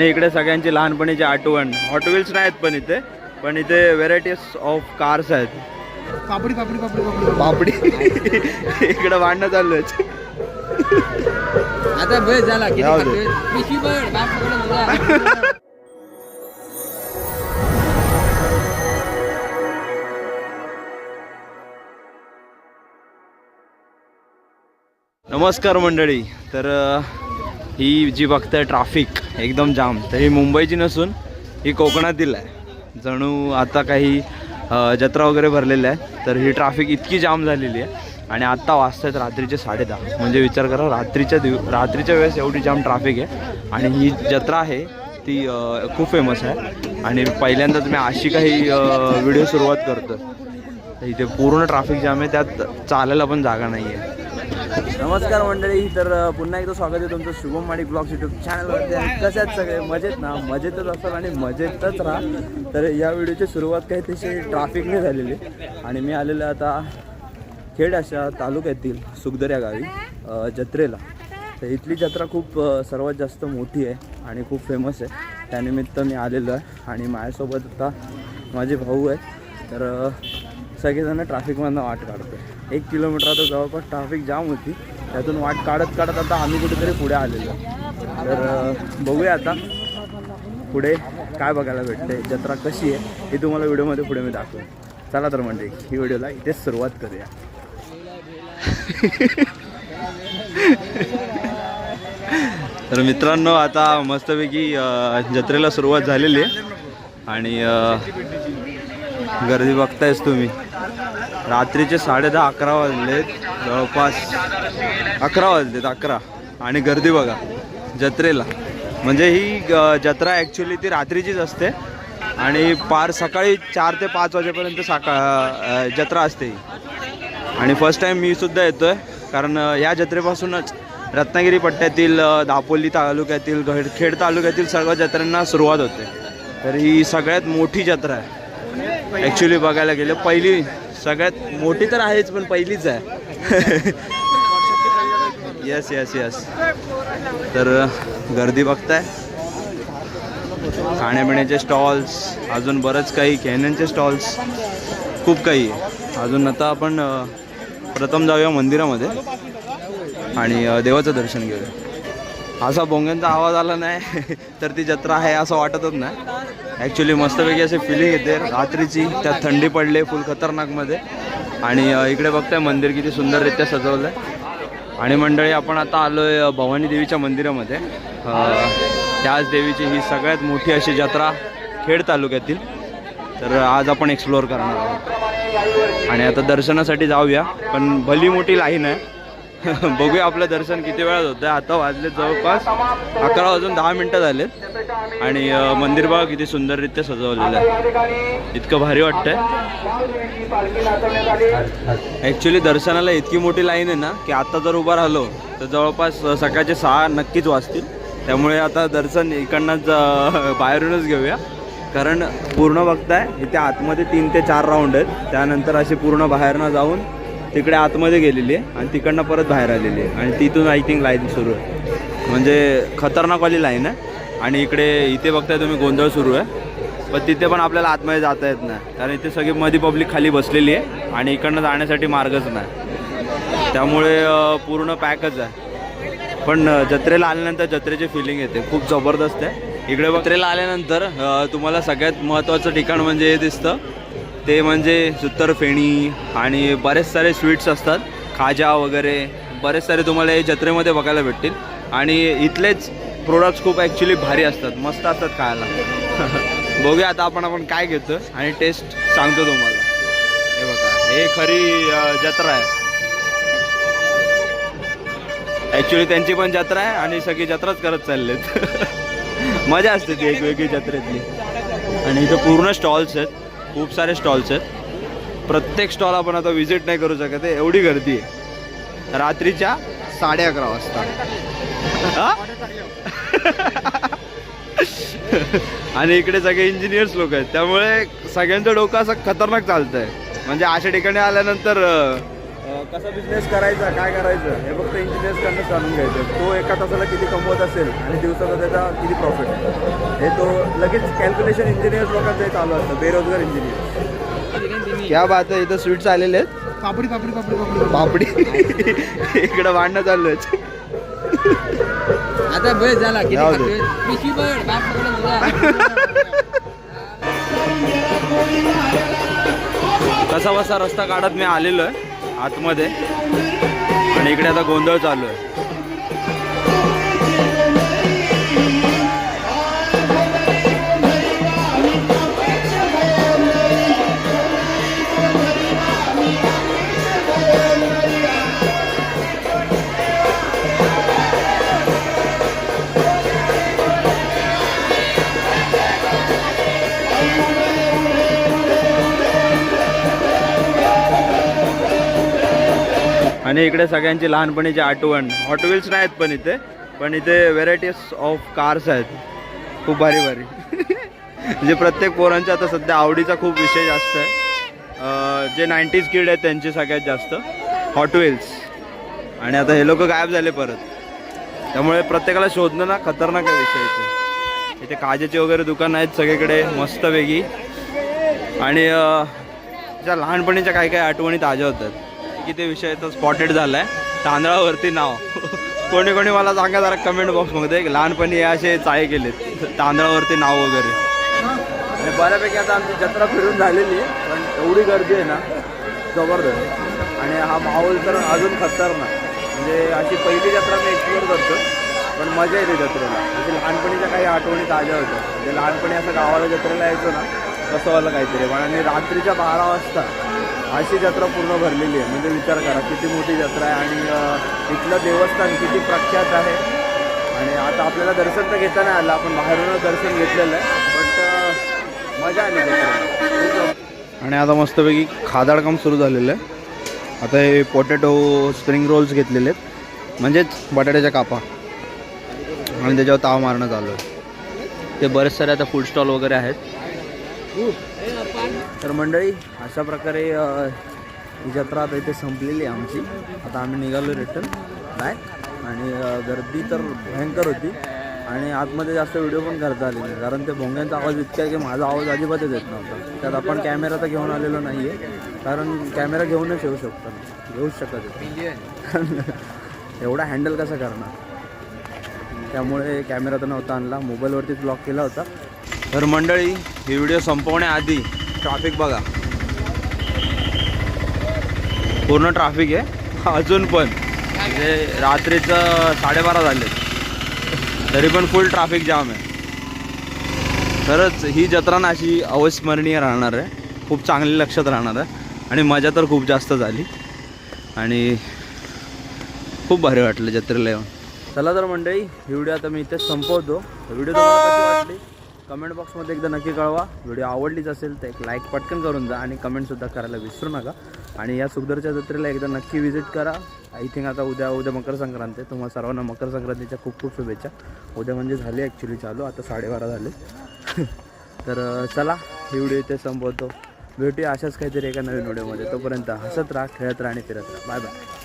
आणि इकडे सगळ्यांची लहानपणीची आठवण. हॉट व्हील्स नाहीत पण इथे. पण इथे व्हेरायटीज ऑफ कार्स आहेत. पापडी पापडी पापडी पापडी. पापडी. इकडे भांडणं चालू आहेत. आता बस झाला. नमस्कार मंडळी. तर ही जी बघताय ट्राफिक एकदम जाम. तर ही मुंबईची नसून ही कोकणातील आहे. जणू आता काही जत्रा वगैरे भरलेल्या आहे. तर ही ट्राफिक इतकी जाम झालेली आहे. आणि आत्ता वाजतायत रात्रीचे साडेदहा. म्हणजे विचार करा रात्रीच्या दिव रात्रीच्या वेळेस एवढी जाम ट्राफिक आहे. आणि ही जत्रा आहे ती खूप फेमस आहे. आणि पहिल्यांदाच मी अशी काही व्हिडिओ सुरुवात करतो इथे पूर्ण ट्राफिक जाम आहे. त्यात चालायला पण जागा नाही आहे नमस्कार मंडळी तर पुन्हा एकदा स्वागत आहे तुमचं शुभम माडिक ब्लॉग्स युट्यूब चॅनलवरती आणि कसे आहेत सगळे? मजेत ना? मजेतच असाल आणि मजेतच राहा. तर या व्हिडिओची सुरुवात काही तशी ट्रॅफिकने झालेली. आणि मी आलेलो आता खेड अशा तालुक्यातील सुखदर या गावी जत्रेला. तर इथली जत्रा खूप सर्वात जास्त मोठी आहे आणि खूप फेमस आहे. त्यानिमित्त मी आलेलो आहे आणि माझ्यासोबत आता माझे भाऊ आहे तर सगळेजण ट्रॅफिकमधनं वाट काढतो आहे एक किलोमीटर आता जवळपास ट्रॅफिक जाम होती. त्यातून वाट काढत काढत आता आम्ही कुठेतरी पुढे आलेलो. तर बघूया आता पुढे काय बघायला भेटते जत्रा कशी आहे हे तुम्हाला व्हिडिओमध्ये पुढे मी दाखवेन. चला तर म्हणजे ही व्हिडिओला इथेच सुरुवात करूया. तर मित्रांनो आता मस्तपैकी जत्रेला सुरुवात झालेली आहे. आणि गर्दी बघतायच तुम्ही. रात्रीचे साडे दहा अकरा वाजलेत जवळपास अकरा वाजलेत अकरा. आणि गर्दी बघा जत्रेला. म्हणजे ही जत्रा ॲक्च्युली ती रात्रीचीच असते. आणि पार सकाळी चार ते पाच वाजेपर्यंत साका जत्रा असते ही. आणि फर्स्ट टाईम मी सुद्धा येतो आहे कारण या जत्रेपासूनच रत्नागिरी पट्ट्यातील दापोली तालुक्यातील गड खेड तालुक्यातील सर्व जत्रांना सुरुवात होते. तर ही सगळ्यात मोठी जत्रा आहे. ॲक्च्युली बघायला गेलं पहिली सगळ्यात मोठी तर आहेच पण पहिलीच आहे. येस येस येस तर गर्दी बघताय. खाण्यापिण्याचे स्टॉल्स अजून बरंच काही खेळण्यांचे स्टॉल्स खूप काही आहे. अजून आता आपण प्रथम जाऊया मंदिरामध्ये आणि देवाचं दर्शन घेऊया. असा भोंग्यांचा आवाज आला नाही. तर ती जत्रा आहे असं वाटतच नाही. ॲक्च्युली मस्तपैकी अशी फिलिंग येते. रात्रीची त्यात थंडी पडले फुल खतरनाकमध्ये. आणि इकडे बघताय मंदिर किती सुंदररित्या सजवलं आहे आणि मंडळी आपण आता आलो आहे भवानी देवीच्या मंदिरामध्ये. त्याच देवीची ही सगळ्यात मोठी अशी जत्रा खेड तालुक्यातील. तर आज आपण एक्सप्लोअर करणार आहोत. आणि आता दर्शनासाठी जाऊया पण भली मोठी लाईन आहे. बघूया आपलं दर्शन किती वेळात होतं आता वाजले जवळपास अकरा वाजून दहा मिनटं झालेत. आणि मंदिर बघा किती सुंदररित्या सजवलेलं आहे. इतकं भारी वाटतंय. ॲक्च्युली दर्शनाला इतकी मोठी लाईन आहे ना की आता जर उभा राहिलो तर जवळपास सकाळचे सहा नक्कीच वाजतील. त्यामुळे आता दर्शन इकडनंच बाहेरूनच घेऊया. कारण पूर्ण बघताय इथे आतमध्ये तीन ते चार राऊंड आहेत. त्यानंतर असे पूर्ण बाहेरनं जाऊन तिकडे आतमध्ये गेलेली आहे आणि तिकडनं परत बाहेर आलेली आहे. आणि तिथून आय थिंक लाईन सुरू आहे. म्हणजे खतरनाकवाली लाईन आहे. आणि इकडे इथे बघताय तुम्ही गोंधळ सुरू आहे. पण तिथे पण आपल्याला आतमध्ये जाता येत नाही. कारण इथे सगळी मधी पब्लिक खाली बसलेली आहे. आणि इकडनं जाण्यासाठी मार्गच नाही. त्यामुळे पूर्ण पॅकच आहे. पण जत्रेला आल्यानंतर जत्रेची फिलिंग येते. खूप जबरदस्त आहे. इकडे जत्रेला आल्यानंतर तुम्हाला सगळ्यात महत्त्वाचं ठिकाण म्हणजे हे दिसतं. ते म्हणजे सुतरफेणी आणि बरेच सारे स्वीट्स असतात खाजा वगैरे. बरेच सारे तुम्हाला हे जत्रेमध्ये बघायला भेटतील. आणि इथलेच प्रोडक्ट्स खूप ॲक्च्युली भारी असतात मस्त असतात खायला. बघूया आता आपण आपण काय घेतो आणि टेस्ट सांगतो तुम्हाला. हे बघा हे खरी जत्रा आहे. ॲक्च्युली त्यांची पण जत्रा आहे आणि सगळी जत्राच करत चाललेत. मजा असते ती एक वेगळी जत्रेतली. आणि इथं पूर्ण स्टॉल्स आहेत. खूप सारे स्टॉल्स आहेत. प्रत्येक स्टॉल आपण आता व्हिजिट नाही करू शकत आहे. एवढी गर्दी आहे. रात्रीच्या साडे अकरा वाजता. आणि इकडे सगळे इंजिनियर्स लोक आहेत. त्यामुळे सगळ्यांचं डोकं असं खतरनाक चालतंय. म्हणजे अशा ठिकाणी आल्यानंतर कसा बिझनेस करायचा काय करायचं हे फक्त इंजिनियर्सकडनं जाणून घ्यायचं. तो एका तासाला किती कमवत असेल आणि दिवसाचा त्याचा किती प्रॉफिट आहे? हे तो लगेच कॅल्क्युलेशन इंजिनियर्स लोकांचं हे चालू असतं बेरोजगार इंजिनियर क्या बात आहे इथं स्वीट्स आलेले आहेत. पापडी पापडी पापडी पापडी. पापडी. इकडं भांडणं चालू आहेत. आता बस झाला किती जाऊ दे. खातोय? पिशवी भर बाप तुझा. कसा बसा रस्ता काढत मी आलेलो आहे. आतमध्ये. आणि इकडे आता गोंधळ चालू आहे. आणि इकडे सगळ्यांची लहानपणीची आठवण. हॉट व्हील्स नाहीत पण इथे. पण इथे व्हेरायटीज ऑफ कार्स आहेत. खूप भारी भारी. म्हणजे प्रत्येक पोरांच्या आता सध्या आवडीचा खूप विषय जास्त आहे. जे नाईन्टीज किड आहेत त्यांचे सगळ्यात जास्त. हॉट व्हील्स आणि आता हे लोक गायब झाले परत. त्यामुळे प्रत्येकाला शोधणं ना खतरनाक आहे विषय इथे. इथे काजेचे वगैरे दुकान आहेत सगळीकडे मस्त वेगळी आणि त्या ज्या लहानपणीच्या काही काही आठवणी ताज्या होतात. किती विषय तर स्पॉटेड झाला आहे तांदळावरती नाव. कोणी कोणी मला सांगा जरा कमेंट बॉक्समध्ये की लहानपणी असे चाय केलेत. तांदळावरती नाव वगैरे. आणि बऱ्यापैकी आता आमची जत्रा फिरून झालेली आहे पण एवढी गर्दी आहे ना जबरदस्त. आणि हा माहोल तर अजून खतरनाक. म्हणजे अशी पहिली जत्रा मी एक्सप्लोअर करतो पण मजा येते जत्रेला. म्हणजे लहानपणीच्या काही आठवणी ताज्या होत्या म्हणजे लहानपणी असं गावाला जत्रेला यायचो ना तसं वाला काहीतरी. पण आणि रात्रीच्या बारा वाजता अशी जत्रा पूर्ण भरलेली आहे. म्हणजे विचार करा किती मोठी जत्रा आहे आणि इथलं देवस्थान किती प्रख्यात आहे. आणि आता आपल्याला दर्शन तर घेता नाही आलं आपण बाहेरूनच दर्शन घेतलेलं आहे. बट मजा आली आणि आता मस्तपैकी खादाडकाम सुरू झालेलं आहे. आता हे पोटॅटो स्प्रिंग रोल्स घेतलेले आहेत. म्हणजेच बटाट्याच्या कापा. आणि त्याच्यावर ताव मारणं चालू आहे. ते बरेच सारे आता फूड स्टॉल वगैरे आहेत. तर मंडळी अशा प्रकारे ही जत्रा आता इथे संपलेली आहे आमची. आता आम्ही निघालो रिटर्न काय आणि गर्दी तर भयंकर होती. आणि आतमध्ये जास्त व्हिडिओ पण करता आले नाही. कारण ते भोंग्यांचा आवाज इतका आहे की माझा आवाज अजिबातच येत नव्हता. त्यात आपण कॅमेरा तर घेऊन आलेलो नाही आहे कारण कॅमेरा घेऊनच येऊ शकतो. घेऊच शकत एवढा हँडल कसं करणार? त्यामुळे कॅमेरा तर नव्हता आणला. मोबाईलवरतीच ब्लॉक केला होता. तर मंडळी ही व्हिडिओ संपवण्याआधी ट्रॅफिक बघा. पूर्ण ट्रॅफिक आहे. अजून पण. म्हणजे रात्रीचं साडेबारा झाले. तरी पण फुल ट्रॅफिक जाम आहे. खरंच ही जत्रा ना अशी अविस्मरणीय राहणार आहे. खूप चांगली लक्षात राहणार आहे. आणि मजा तर खूप जास्त झाली. आणि खूप भारी वाटलं जत्रेला येऊन. चला तर मंडळी व्हिडिओ आता मी इथेच संपवतो. व्हिडिओ तुम्हाला कशी वाटली? कमेंट बॉक्समध्ये एकदा नक्की कळवा. व्हिडिओ आवडलीच असेल तर एक लाईक पटकन करून जा आणि कमेंटसुद्धा करायला विसरू नका. आणि या सुखदरच्या जत्रेला एकदा नक्की व्हिजिट करा. आय थिंक आता उद्या उद्या मकर संक्रांत आहे. तुम्हाला सर्वांना मकर संक्रांतीच्या खूप खूप शुभेच्छा. उद्या म्हणजे झाली ॲक्च्युली चालू. आता साडेबारा झाले. तर चला ही व्हिडिओ इथे संपवतो. भेटूया अशाच काहीतरी एका नवीन व्हिडिओमध्ये. तोपर्यंत हसत राहा खेळत राहा आणि फिरत राहा. Bye bye